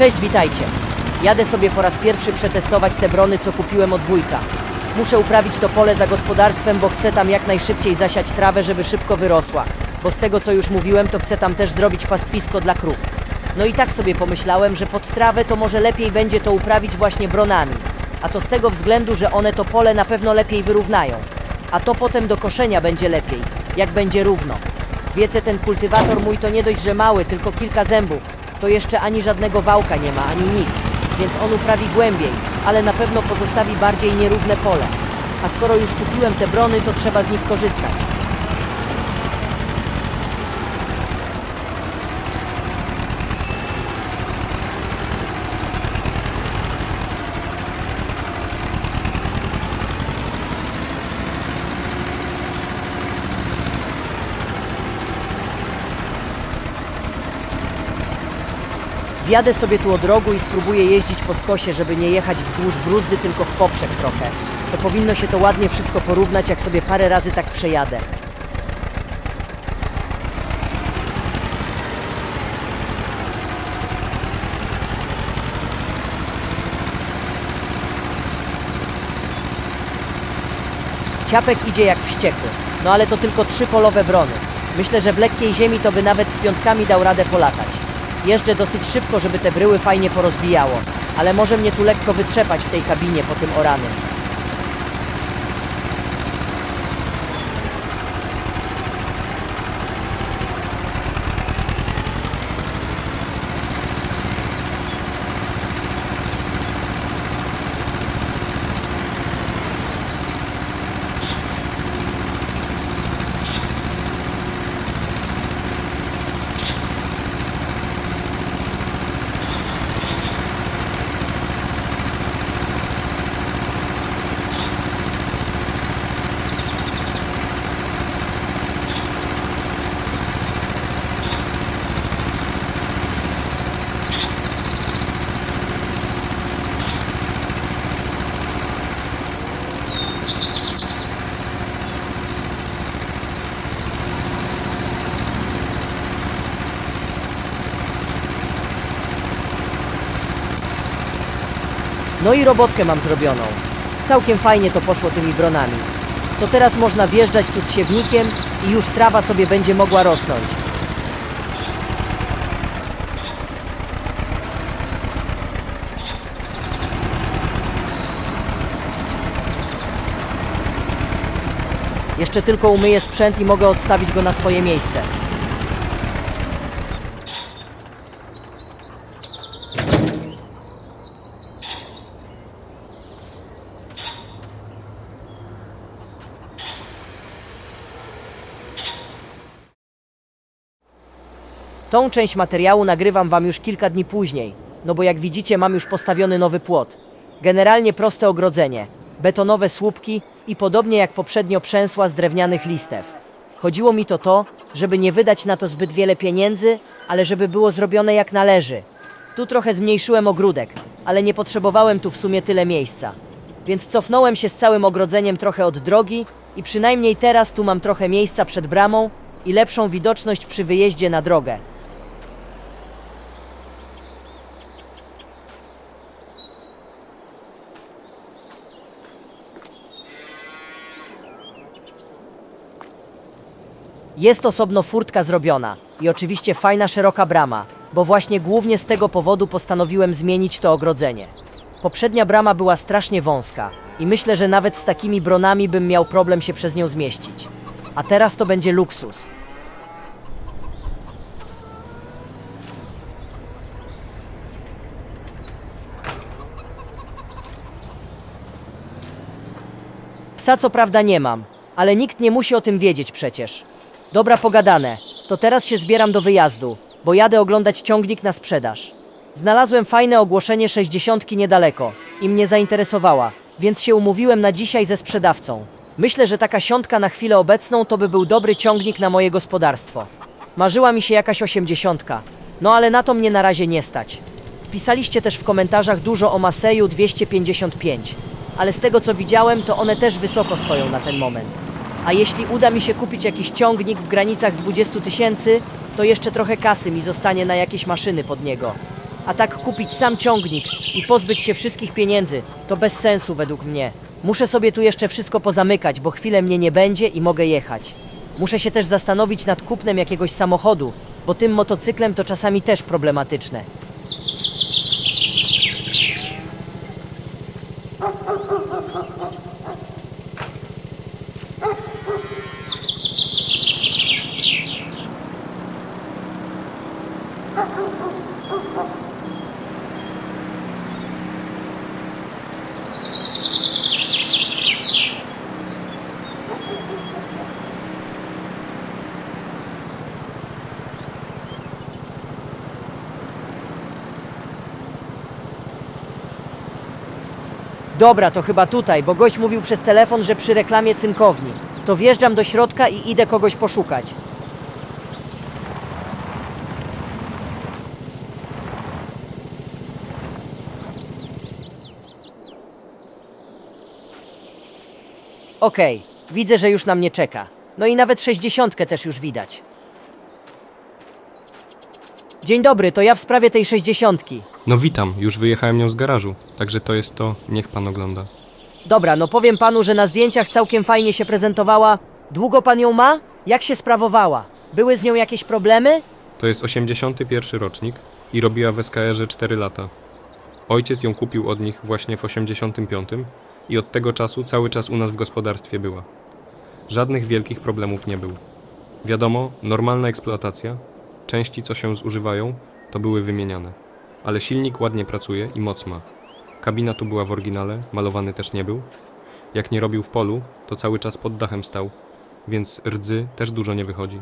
Cześć, witajcie. Jadę sobie po raz pierwszy przetestować te brony, co kupiłem od wujka. Muszę uprawić to pole za gospodarstwem, bo chcę tam jak najszybciej zasiać trawę, żeby szybko wyrosła. Bo z tego, co już mówiłem, to chcę tam też zrobić pastwisko dla krów. No i tak sobie pomyślałem, że pod trawę to może lepiej będzie to uprawić właśnie bronami. A to z tego względu, że one to pole na pewno lepiej wyrównają. A to potem do koszenia będzie lepiej, jak będzie równo. Wiecie, ten kultywator mój to nie dość, że mały, tylko kilka zębów. To jeszcze ani żadnego wałka nie ma, ani nic. Więc on uprawi głębiej, ale na pewno pozostawi bardziej nierówne pole. A skoro już kupiłem te brony, to trzeba z nich korzystać. Wjadę sobie tu od rogu i spróbuję jeździć po skosie, żeby nie jechać wzdłuż bruzdy, tylko w poprzek trochę. To powinno się to ładnie wszystko porównać, jak sobie parę razy tak przejadę. Ciapek idzie jak wściekły. No ale to tylko trzy polowe brony. Myślę, że w lekkiej ziemi to by nawet z piątkami dał radę polatać. Jeżdżę dosyć szybko, żeby te bryły fajnie porozbijało, ale może mnie tu lekko wytrzepać w tej kabinie po tym oranym. No i robotkę mam zrobioną. Całkiem fajnie to poszło tymi bronami. To teraz można wjeżdżać tu z siewnikiem i już trawa sobie będzie mogła rosnąć. Jeszcze tylko umyję sprzęt i mogę odstawić go na swoje miejsce. Tą część materiału nagrywam Wam już kilka dni później, no bo jak widzicie mam już postawiony nowy płot. Generalnie proste ogrodzenie, betonowe słupki i podobnie jak poprzednio przęsła z drewnianych listew. Chodziło mi to to, żeby nie wydać na to zbyt wiele pieniędzy, ale żeby było zrobione jak należy. Tu trochę zmniejszyłem ogródek, ale nie potrzebowałem tu w sumie tyle miejsca. Więc cofnąłem się z całym ogrodzeniem trochę od drogi i przynajmniej teraz tu mam trochę miejsca przed bramą i lepszą widoczność przy wyjeździe na drogę. Jest osobno furtka zrobiona i oczywiście fajna szeroka brama, bo właśnie głównie z tego powodu postanowiłem zmienić to ogrodzenie. Poprzednia brama była strasznie wąska i myślę, że nawet z takimi bronami bym miał problem się przez nią zmieścić. A teraz to będzie luksus. Psa co prawda nie mam, ale nikt nie musi o tym wiedzieć przecież. Dobra, pogadane. To teraz się zbieram do wyjazdu, bo jadę oglądać ciągnik na sprzedaż. Znalazłem fajne ogłoszenie 60 niedaleko i mnie zainteresowała, więc się umówiłem na dzisiaj ze sprzedawcą. Myślę, że taka siątka na chwilę obecną to by był dobry ciągnik na moje gospodarstwo. Marzyła mi się jakaś osiemdziesiątka, no ale na to mnie na razie nie stać. Pisaliście też w komentarzach dużo o Maseju 255, ale z tego co widziałem, to one też wysoko stoją na ten moment. A jeśli uda mi się kupić jakiś ciągnik w granicach 20 tysięcy, to jeszcze trochę kasy mi zostanie na jakieś maszyny pod niego. A tak kupić sam ciągnik i pozbyć się wszystkich pieniędzy, to bez sensu według mnie. Muszę sobie tu jeszcze wszystko pozamykać, bo chwilę mnie nie będzie i mogę jechać. Muszę się też zastanowić nad kupnem jakiegoś samochodu, bo tym motocyklem to czasami też problematyczne. Dobra, to chyba tutaj, bo gość mówił przez telefon, że przy reklamie cynkowni. To wjeżdżam do środka i idę kogoś poszukać. Okej, widzę, że już na mnie czeka. No i nawet sześćdziesiątkę też już widać. Dzień dobry, to ja w sprawie tej sześćdziesiątki. No witam, już wyjechałem nią z garażu, także to jest to, niech pan ogląda. Dobra, no powiem panu, że na zdjęciach całkiem fajnie się prezentowała. Długo pan ją ma? Jak się sprawowała? Były z nią jakieś problemy? To jest 81 rocznik i robiła w SKR-ze 4 lata. Ojciec ją kupił od nich właśnie w 85 i od tego czasu cały czas u nas w gospodarstwie była. Żadnych wielkich problemów nie był. Wiadomo, normalna eksploatacja, części co się zużywają, to były wymieniane. Ale silnik ładnie pracuje i moc ma. Kabina tu była w oryginale, malowany też nie był. Jak nie robił w polu, to cały czas pod dachem stał, więc rdzy też dużo nie wychodzi.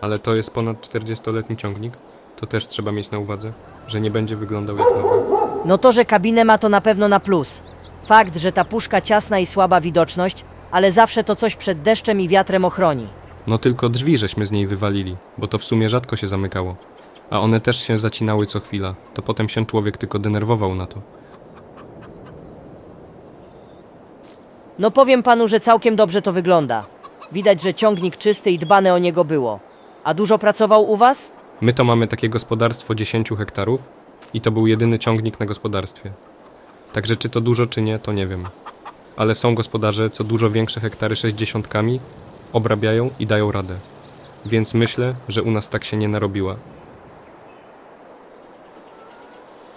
Ale to jest ponad 40-letni ciągnik, to też trzeba mieć na uwadze, że nie będzie wyglądał jak nowy. No to, że kabinę ma to na pewno na plus. Fakt, że ta puszka ciasna i słaba widoczność, ale zawsze to coś przed deszczem i wiatrem ochroni. No tylko drzwi żeśmy z niej wywalili, bo to w sumie rzadko się zamykało. A one też się zacinały co chwila, to potem się człowiek tylko denerwował na to. No powiem panu, że całkiem dobrze to wygląda. Widać, że ciągnik czysty i dbane o niego było. A dużo pracował u was? My to mamy takie gospodarstwo 10 hektarów i to był jedyny ciągnik na gospodarstwie. Także czy to dużo czy nie, to nie wiem. Ale są gospodarze, co dużo większe hektary 60 obrabiają i dają radę. Więc myślę, że u nas tak się nie narobiła.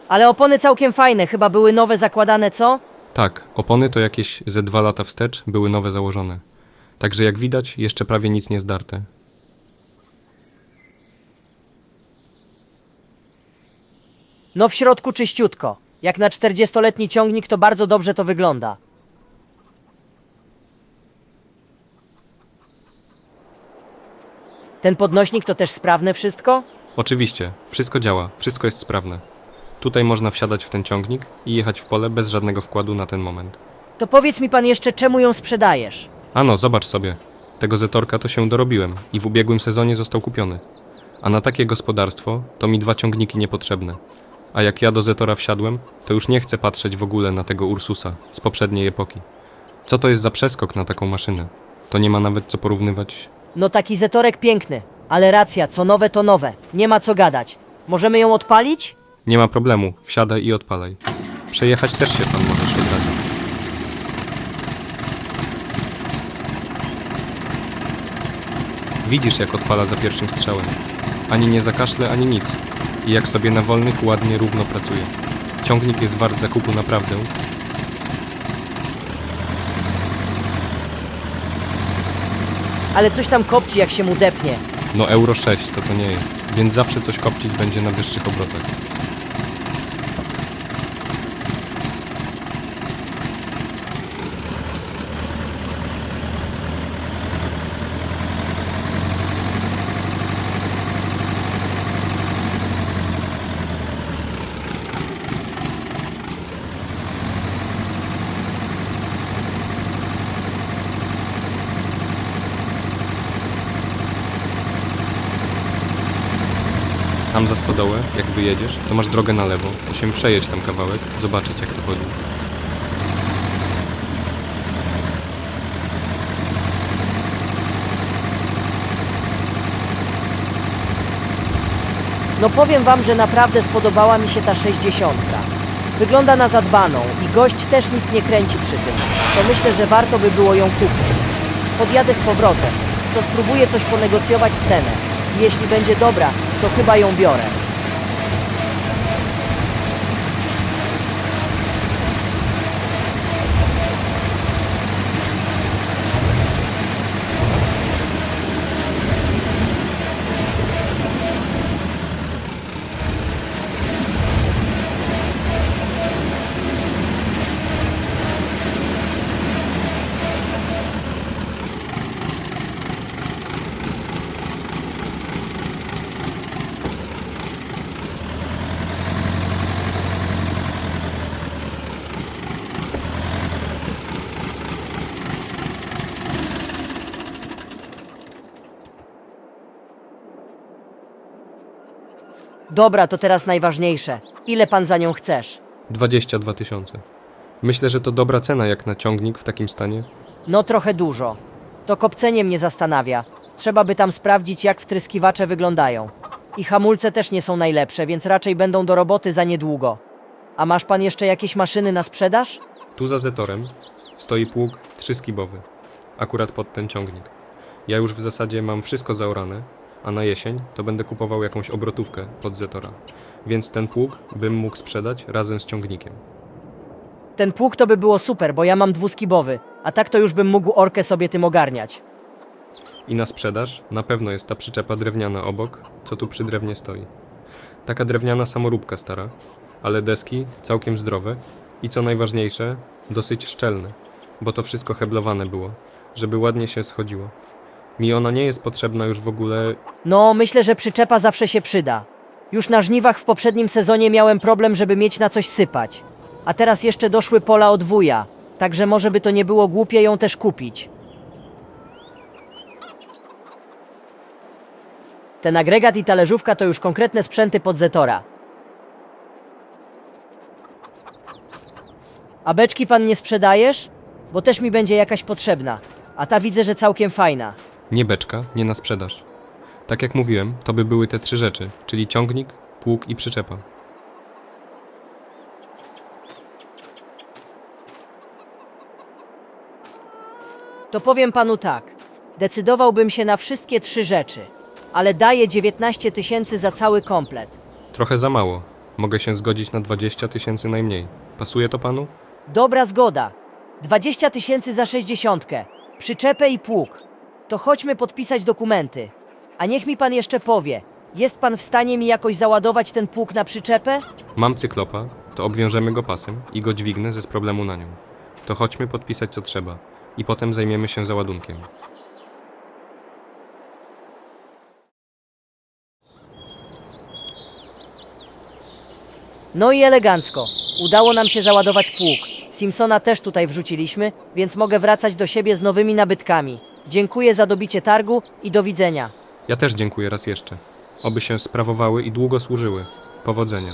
Ale opony całkiem fajne, chyba były nowe zakładane, co? Tak, opony to jakieś ze dwa lata wstecz były nowe założone. Także jak widać, jeszcze prawie nic nie zdarte. No w środku czyściutko. Jak na 40-letni ciągnik to bardzo dobrze to wygląda. Ten podnośnik to też sprawne wszystko? Oczywiście, wszystko działa, wszystko jest sprawne. Tutaj można wsiadać w ten ciągnik i jechać w pole bez żadnego wkładu na ten moment. To powiedz mi pan jeszcze, czemu ją sprzedajesz? Ano, zobacz sobie. Tego Zetorka to się dorobiłem i w ubiegłym sezonie został kupiony. A na takie gospodarstwo to mi dwa ciągniki niepotrzebne. A jak ja do Zetora wsiadłem, to już nie chcę patrzeć w ogóle na tego Ursusa z poprzedniej epoki. Co to jest za przeskok na taką maszynę? To nie ma nawet co porównywać. No taki zetorek piękny, ale racja, co nowe to nowe. Nie ma co gadać. Możemy ją odpalić? Nie ma problemu, wsiadaj i odpalaj. Przejechać też się pan możesz od razu. Widzisz, jak odpala za pierwszym strzałem. Ani nie zakaszle, ani nic. I jak sobie na wolnych ładnie równo pracuje. Ciągnik jest wart zakupu naprawdę. Ale coś tam kopci, jak się mu depnie. No Euro 6 to to nie jest, więc zawsze coś kopcić będzie na wyższych obrotach. Tam za stodołę, jak wyjedziesz, to masz drogę na lewo. To się przejedź tam kawałek, zobaczyć jak to chodzi. No powiem wam, że naprawdę spodobała mi się ta 60. Wygląda na zadbaną i gość też nic nie kręci przy tym. To myślę, że warto by było ją kupić. Podjadę z powrotem, to spróbuję coś ponegocjować cenę. I jeśli będzie dobra, to chyba ją biorę. Dobra, to teraz najważniejsze. Ile pan za nią chcesz? 22 tysiące. Myślę, że to dobra cena jak na ciągnik w takim stanie. No trochę dużo. To kopcenie mnie zastanawia. Trzeba by tam sprawdzić, jak wtryskiwacze wyglądają. I hamulce też nie są najlepsze, więc raczej będą do roboty za niedługo. A masz pan jeszcze jakieś maszyny na sprzedaż? Tu za Zetorem stoi pług trzyskibowy, akurat pod ten ciągnik. Ja już w zasadzie mam wszystko zaorane, a na jesień to będę kupował jakąś obrotówkę pod Zetora. Więc ten pług bym mógł sprzedać razem z ciągnikiem. Ten pług to by było super, bo ja mam dwuskibowy, a tak to już bym mógł orkę sobie tym ogarniać. I na sprzedaż na pewno jest ta przyczepa drewniana obok, co tu przy drewnie stoi. Taka drewniana samoróbka stara, ale deski całkiem zdrowe i co najważniejsze, dosyć szczelne, bo to wszystko heblowane było, żeby ładnie się schodziło. Mi ona nie jest potrzebna już w ogóle, No, myślę, że przyczepa zawsze się przyda. Już na żniwach w poprzednim sezonie miałem problem, żeby mieć na coś sypać. A teraz jeszcze doszły pola od wuja, także może by to nie było głupie ją też kupić. Ten agregat i talerzówka to już konkretne sprzęty pod Zetora. A beczki pan nie sprzedajesz? Bo też mi będzie jakaś potrzebna. A ta widzę, że całkiem fajna. Nie beczka, nie na sprzedaż. Tak jak mówiłem, to by były te trzy rzeczy, czyli ciągnik, pług i przyczepa. To powiem panu tak. Decydowałbym się na wszystkie trzy rzeczy, ale daję 19 tysięcy za cały komplet. Trochę za mało. Mogę się zgodzić na 20 tysięcy najmniej. Pasuje to panu? Dobra zgoda. 20 tysięcy za 60. Przyczepę i pług. To chodźmy podpisać dokumenty. A niech mi pan jeszcze powie, jest pan w stanie mi jakoś załadować ten pług na przyczepę? Mam cyklopa, to obwiążemy go pasem i go dźwignę ze z problemu na nią. To chodźmy podpisać co trzeba i potem zajmiemy się załadunkiem. No i elegancko. Udało nam się załadować pług. Simpsona też tutaj wrzuciliśmy, więc mogę wracać do siebie z nowymi nabytkami. Dziękuję za dobicie targu i do widzenia. Ja też dziękuję raz jeszcze. Oby się sprawowały i długo służyły. Powodzenia.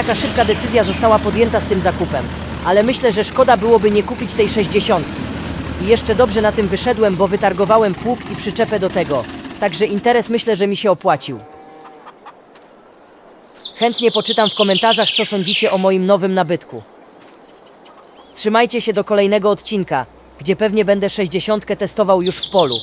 Taka szybka decyzja została podjęta z tym zakupem. Ale myślę, że szkoda byłoby nie kupić tej 60. I jeszcze dobrze na tym wyszedłem, bo wytargowałem pług i przyczepę do tego. Także interes myślę, że mi się opłacił. Chętnie poczytam w komentarzach, co sądzicie o moim nowym nabytku. Trzymajcie się do kolejnego odcinka, gdzie pewnie będę 60 testował już w polu.